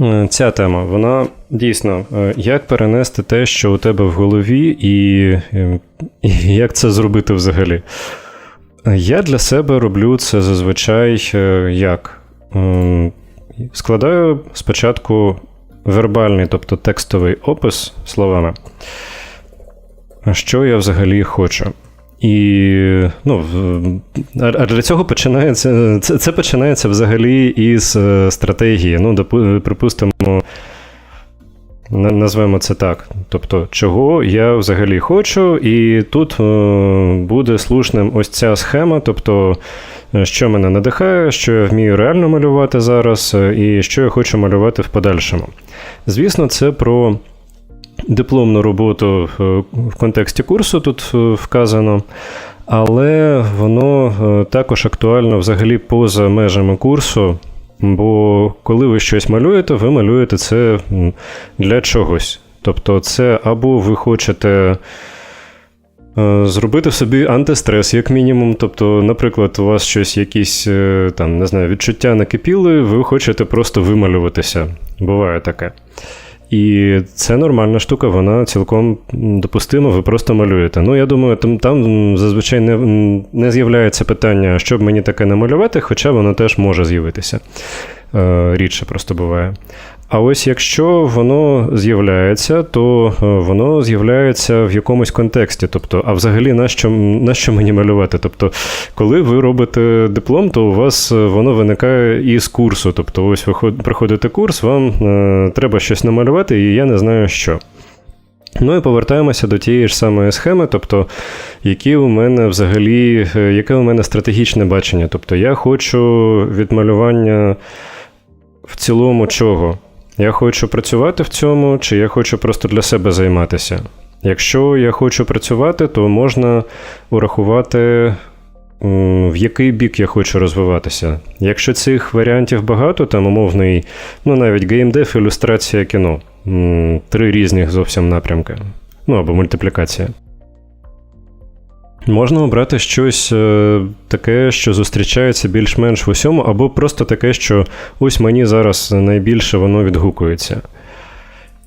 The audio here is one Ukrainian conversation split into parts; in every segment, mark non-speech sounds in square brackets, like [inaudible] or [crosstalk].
Е, Ця тема, вона дійсно, е, як перенести те, що у тебе в голові, і, е, і як це зробити взагалі. Я для себе роблю це зазвичай як? Складаю спочатку вербальний, тобто текстовий опис словами, що я взагалі хочу. І ну, а для цього починається це, починається взагалі із е, стратегії. Ну, припустимо, на- назвемо це так. Тобто, чого я взагалі хочу, і тут е, буде слушним ось ця схема, тобто, е, що мене надихає, що я вмію реально малювати зараз, і що я хочу малювати в подальшому. Звісно, це про дипломну роботу е, в контексті курсу тут е, вказано, але воно е, також актуально взагалі поза межами курсу. Бо коли ви щось малюєте, ви малюєте це для чогось. Тобто, це або ви хочете зробити собі антистрес, як мінімум. Тобто, наприклад, у вас щось, якісь там, не знаю, відчуття накипіли, ви хочете просто вималюватися. Буває таке. І це нормальна штука, вона цілком допустима, ви просто малюєте. Ну, я думаю, там, там зазвичай не, не з'являється питання, щоб мені таке намалювати, хоча воно теж може з'явитися. Е, рідше просто буває. А ось якщо воно з'являється, то е, воно з'являється в якомусь контексті. Тобто, а взагалі на що, на що мені малювати? Тобто, коли ви робите диплом, то у вас е, воно виникає із курсу. Тобто, ось ви проходите курс, вам е, треба щось намалювати, і я не знаю що. Ну і повертаємося до тієї ж самої схеми, тобто, які у мене взагалі, е, яке у мене стратегічне бачення. Тобто, я хочу від малювання в цілому чого? Я хочу працювати в цьому, чи я хочу просто для себе займатися? Якщо я хочу працювати, то можна урахувати, в який бік я хочу розвиватися. Якщо цих варіантів багато, там умовний, ну навіть геймдев, ілюстрація кіно. Три різних зовсім напрямки. Ну або мультиплікація. Можна обрати щось е, таке, що зустрічається більш-менш в усьому, або просто таке, що ось мені зараз найбільше воно відгукується.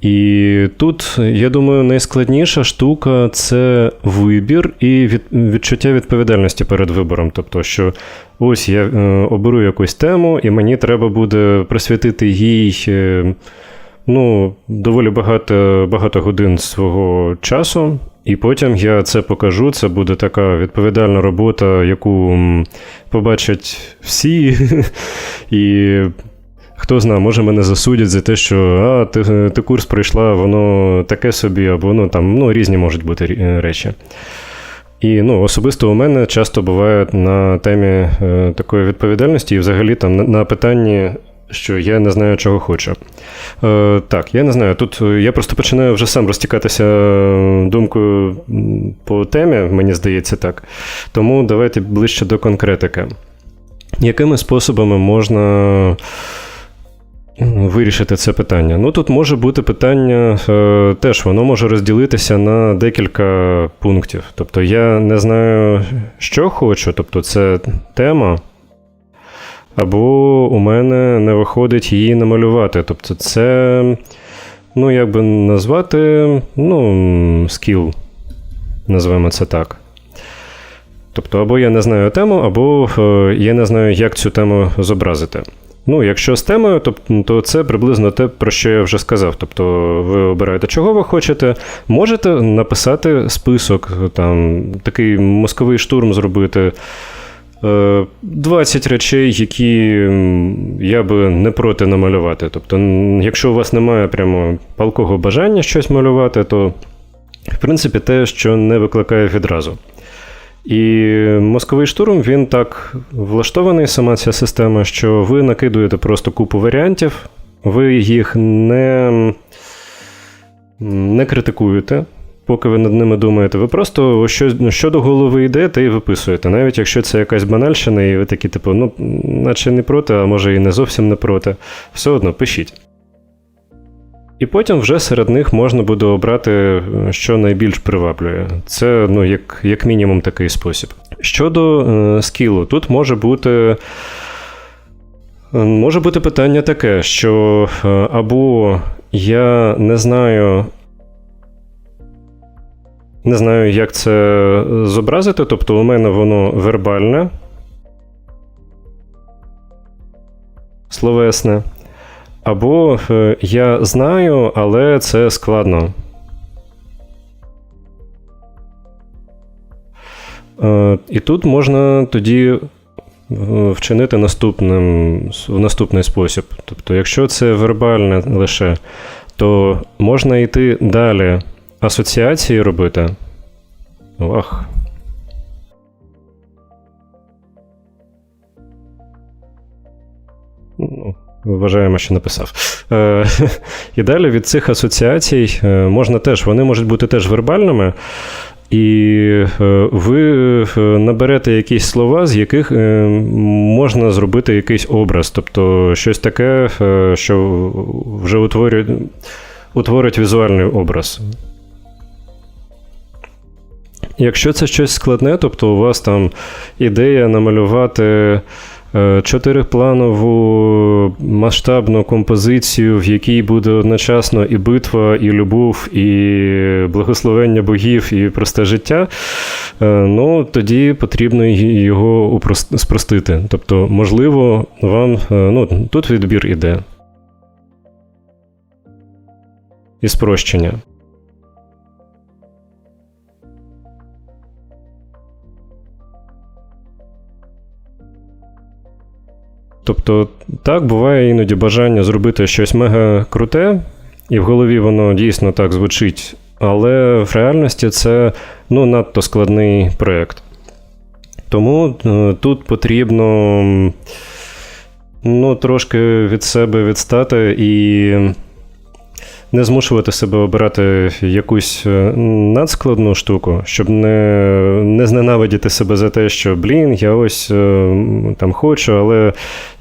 І тут, я думаю, найскладніша штука це вибір і від, відчуття відповідальності перед вибором. Тобто, що ось я е, оберу якусь тему, і мені треба буде присвятити їй е, ну, доволі багато, багато годин свого часу. І потім я це покажу. Це буде така відповідальна робота, яку побачать всі. [laughs] І хто знає, може мене засудять за те, що а, ти, ти курс пройшла, воно таке собі, або ну, там, ну, різні можуть бути речі. І ну, особисто у мене часто буває на темі е, такої відповідальності, і взагалі там на, на питанні, що я не знаю, чого хочу. Е, так, я не знаю. Тут е, я просто починаю вже сам розтікатися е, думкою по темі, мені здається так. Тому давайте ближче до конкретики. Якими способами можна вирішити це питання? Ну, тут може бути питання, е, теж воно може розділитися на декілька пунктів. Тобто, я не знаю, що хочу, тобто, це тема. Або у мене не виходить її намалювати. Тобто, це, ну, як би назвати, ну, скіл, назвемо це так. Тобто, або я не знаю тему, або е, я не знаю, як цю тему зобразити. Ну, якщо з темою, то, то це приблизно те, про що я вже сказав. Тобто, ви обираєте, чого ви хочете, можете написати список, там, такий мозковий штурм зробити. Е, 20 речей, які я би не проти намалювати. Тобто, якщо у вас немає прямо палкого бажання щось малювати, то в принципі те, що не викликає відразу. І мозковий штурм він так влаштований, сама ця система, що ви накидуєте просто купу варіантів, ви їх не, не критикуєте, поки ви над ними думаєте. Ви просто що, що до голови йде, те і виписуєте. Навіть якщо це якась банальщина, і ви такі, типу, ну, наче не проти, а може і не зовсім не проти, все одно пишіть. І потім вже серед них можна буде обрати, що найбільш приваблює. Це ну, як, як мінімум такий спосіб. Щодо е, скілу, тут може бути Може бути питання таке, що е, або я не знаю. Не знаю, як це зобразити, тобто у мене воно вербальне, словесне. Або е, я знаю, але це складно. Е, І тут можна тоді вчинити наступним, в наступний спосіб. Тобто, якщо це вербальне лише, то можна йти далі асоціації робити. Ах. Ну, Вважаємо, що написав. Е, [laughs] І далі від цих асоціацій е, можна теж, вони можуть бути теж вербальними, і е, ви е, наберете якісь слова, з яких можна зробити якийсь образ, тобто щось таке, що вже утворює, утворить візуальний образ. Якщо це щось складне, тобто у вас там ідея намалювати Е, чотирипланову масштабну композицію, в якій буде одночасно і битва, і любов, і благословення богів, і просте життя. Е, ну тоді потрібно його спростити. Тобто, можливо, вам е, ну, тут відбір іде. І спрощення. Тобто, так, буває іноді бажання зробити щось мега круте, і в голові воно дійсно так звучить, але в реальності це ну, надто складний проєкт. Тому е, тут потрібно ну, трошки від себе відстати і не змушувати себе обирати якусь е, надскладну штуку, щоб не не зненавидіти себе за те, що блін, я ось е, там хочу, але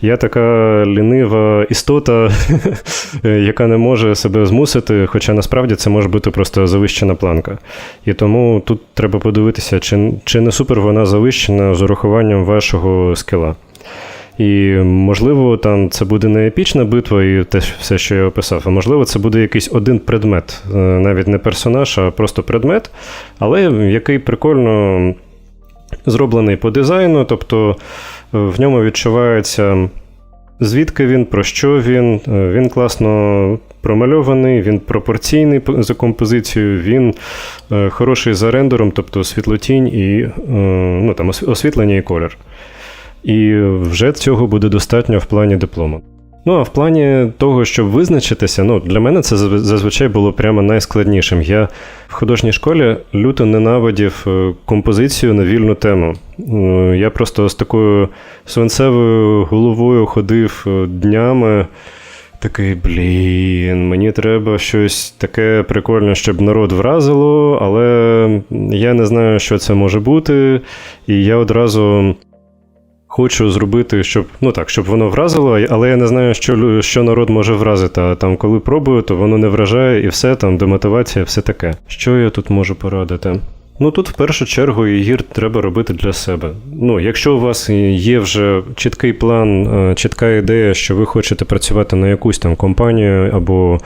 я така лінива істота, [laughs] яка не може себе змусити, хоча насправді це може бути просто завищена планка. І тому тут треба подивитися, чи, чи не супер вона завищена з урахуванням вашого скіла. І, можливо, там це буде не епічна битва і те все, що я описав, а можливо, це буде якийсь один предмет, е, навіть не персонаж, а просто предмет, але який прикольно зроблений по дизайну, тобто е, в ньому відчувається. Звідки він, про що він, е, він класно промальований, він пропорційний за композицією, він хороший за рендером, тобто світлотінь і ну, там, освітлення і колір. І вже цього буде достатньо в плані диплому. Ну, а в плані того, щоб визначитися, ну, для мене це зазвичай було прямо найскладнішим. Я в художній школі люто ненавидів е, композицію на вільну тему. Е, я просто з такою свинцевою головою ходив е, днями. Такий, блін, мені треба щось таке прикольне, щоб народ вразило, але я не знаю, що це може бути. І я одразу Хочу зробити, щоб ну так, щоб воно вразило, але я не знаю, що що народ може вразити. А там, коли пробую, то воно не вражає і все там, демотивація, все таке. Що я тут можу порадити? Ну тут в першу чергу гір треба робити для себе. Ну, якщо у вас є вже чіткий план, е, чітка ідея, що ви хочете працювати на якусь там компанію або.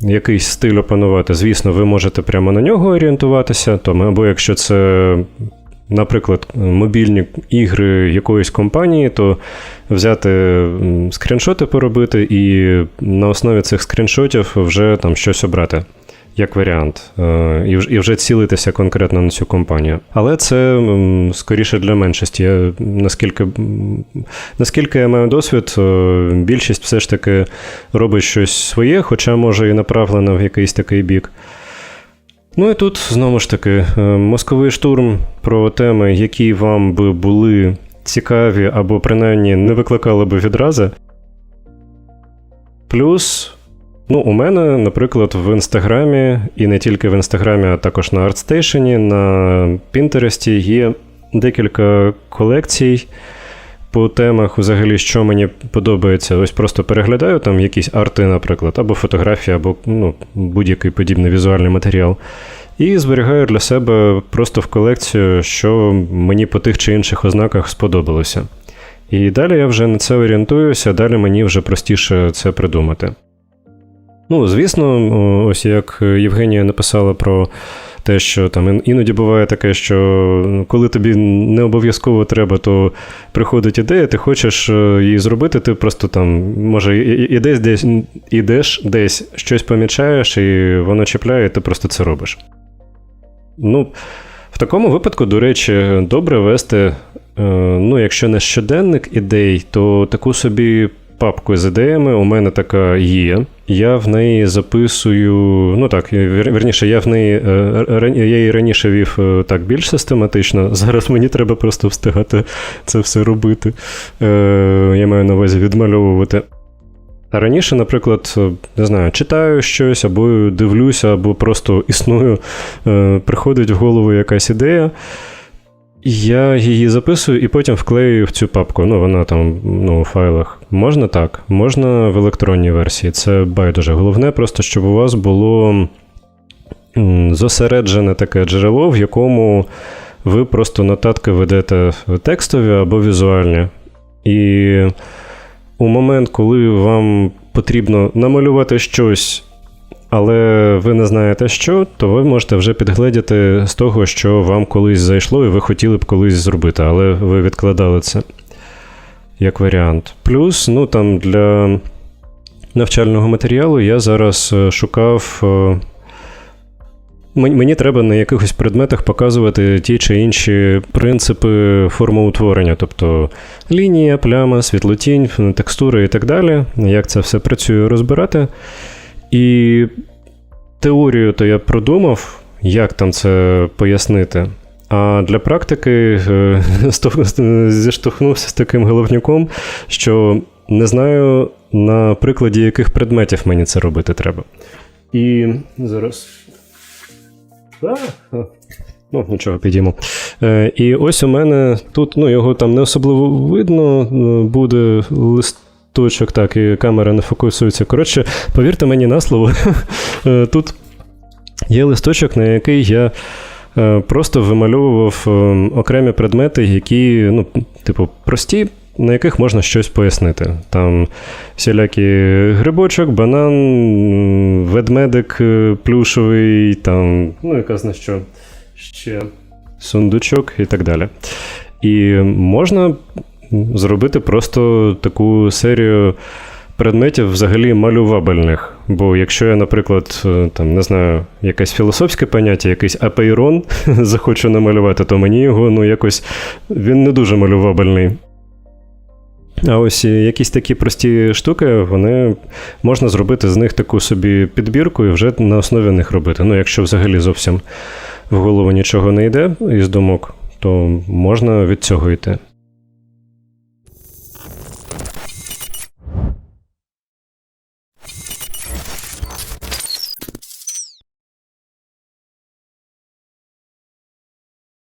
Якийсь стиль опанувати, звісно, ви можете прямо на нього орієнтуватися, то або якщо це наприклад, мобільні ігри якоїсь компанії, то взяти скріншоти поробити і на основі цих скріншотів вже там щось обрати. Як варіант, е, і вже цілитися конкретно на цю компанію. Але це скоріше для меншості. Я, Наскільки наскільки я маю досвід, е, більшість все ж таки робить щось своє, хоча може і направлено в якийсь такий бік. Ну і тут знову ж таки е, мозковий штурм про теми, які вам би були цікаві або принаймні не викликали би відрази. Плюс, ну, у мене, наприклад, в інстаграмі, і не тільки в інстаграмі, а також на ArtStation, на Пінтересті є декілька колекцій. По темах, взагалі, що мені подобається, ось просто переглядаю там якісь арти, наприклад, або фотографії, або ну, будь-який подібний візуальний матеріал. І зберігаю для себе просто в колекцію, що мені по тих чи інших ознаках сподобалося. І далі я вже на це орієнтуюся, далі мені вже простіше це придумати. Ну, звісно, ось як Євгенія написала про те, що там іноді буває таке, що ну, коли тобі не обов'язково треба, то приходить ідея, ти хочеш е, її зробити, ти просто там, може, ідеш десь, ідеш десь, щось помічаєш, і воно чіпляє, і ти просто це робиш. Ну, в такому випадку, до речі, добре вести, е, ну, якщо не щоденник ідей, то таку собі папку з ідеями у мене така є. Я в неї записую, ну так, вірніше, я в неї е, я її раніше вів е, так більш систематично. [laughs] Зараз мені треба просто встигати це все робити. Е, Я маю на увазі відмальовувати. А раніше, наприклад, не знаю, читаю щось, або дивлюся, або просто існую, приходить в голову якась ідея. Я її записую і потім вклею в цю папку. Ну, вона там ну, у файлах. Можна так, можна в електронній версії. Це байдуже. Головне, просто щоб у вас було зосереджене таке джерело, в якому ви просто нотатки ведете текстові або візуальні. І у момент, коли вам потрібно намалювати щось, але ви не знаєте що, то ви можете вже підгледіти з того, що вам колись зайшло, і ви хотіли б колись зробити, але ви відкладали це як варіант. Плюс, ну там для навчального матеріалу я зараз е, шукав. е, Мені треба на якихось предметах показувати ті чи інші принципи формоутворення, тобто лінія, пляма, світлотінь, текстури і так далі. Як це все працює розбирати. І теорію то я продумав, як там це пояснити. А для практики е, [laughs] зіштовхнувся з таким головняком, що не знаю, на прикладі яких предметів мені це робити треба. І зараз. А. Ну, нічого, підіймо. Е, і ось у мене тут, ну, його там не особливо видно, е, буде листочок, так, і камера не фокусується. Коротше, повірте мені на слово, [laughs] е, тут є листочок, на який я е, просто вимальовував е, окремі предмети, які, ну, типу, прості. На яких можна щось пояснити. Там всілякі грибочок, банан, ведмедик плюшовий, там, ну, яка зна що ще сундучок і так далі. І можна зробити просто таку серію предметів взагалі малювабельних. Бо якщо я, наприклад, е, там не знаю, якесь філософське поняття, якийсь апейрон [laughs] захочу намалювати, то мені його ну якось він не дуже малювабельний. А ось якісь такі прості штуки, вони можна зробити з них таку собі підбірку і вже на основі них робити. Ну, якщо взагалі зовсім в голову нічого не йде із думок, то можна від цього йти.